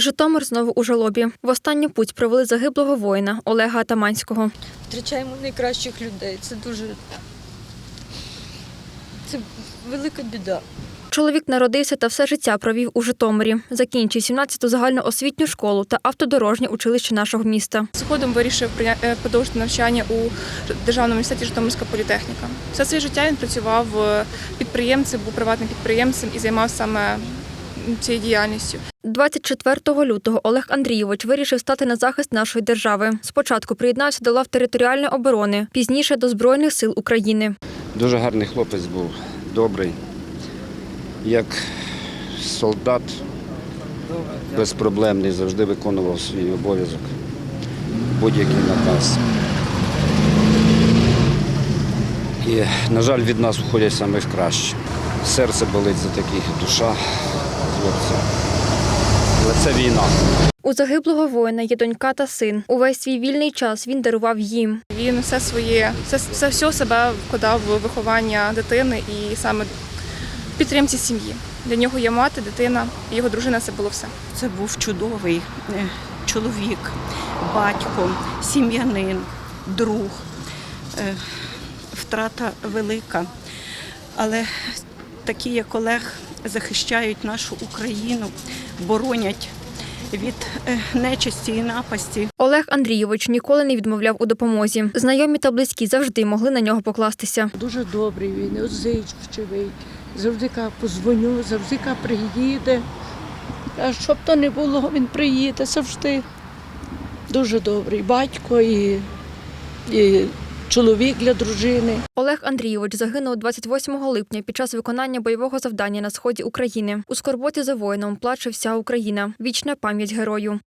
Житомир знову у жалобі. В останню путь провели загиблого воїна Олега Атаманського. втрачаємо найкращих людей. Це дуже це велика біда. Чоловік народився та все життя провів у Житомирі. Закінчив 17-ту загальноосвітню школу та автодорожнє училище нашого міста. Згодом вирішив е, продовжити навчання у Державному університеті Житомирська політехніка. Все своє життя він працював е, підприємцем, був приватним підприємцем і займався саме цією діяльністю. 24 лютого Олег Андрійович вирішив стати на захист нашої держави. Спочатку приєднався до лав територіальної оборони, пізніше до Збройних сил України. Дуже гарний хлопець був, добрий. Як солдат безпроблемний, завжди виконував свій обов'язок. Будь-який наказ. І, на жаль, від нас уходять саме краще. Серце болить за таких, душа хлопця. Але це війна. У загиблого воїна є донька та син. Увесь свій вільний час він дарував їм. Він все своє, все, все, все себе вкладав в виховання дитини і саме підтримці сім'ї. Для нього є мати, дитина, і його дружина це було все. Це був чудовий е, чоловік, батько, сім'янин, друг. Е, Втрата велика. Але такі, як Олег, захищають нашу Україну, боронять від е, нечисті і напасті. Олег Андрійович ніколи не відмовляв у допомозі. Знайомі та близькі завжди могли на нього покластися. Дуже добрий він, отзичливий. Завжди каже, позвоню, завжди каже, приїде. А щоб то не було, він приїде завжди. Дуже добрий батько і, і чоловік для дружини. Олег Андрійович загинув 28 липня під час виконання бойового завдання на сході України. У скорботі за воїном плаче вся Україна. Вічна пам'ять герою.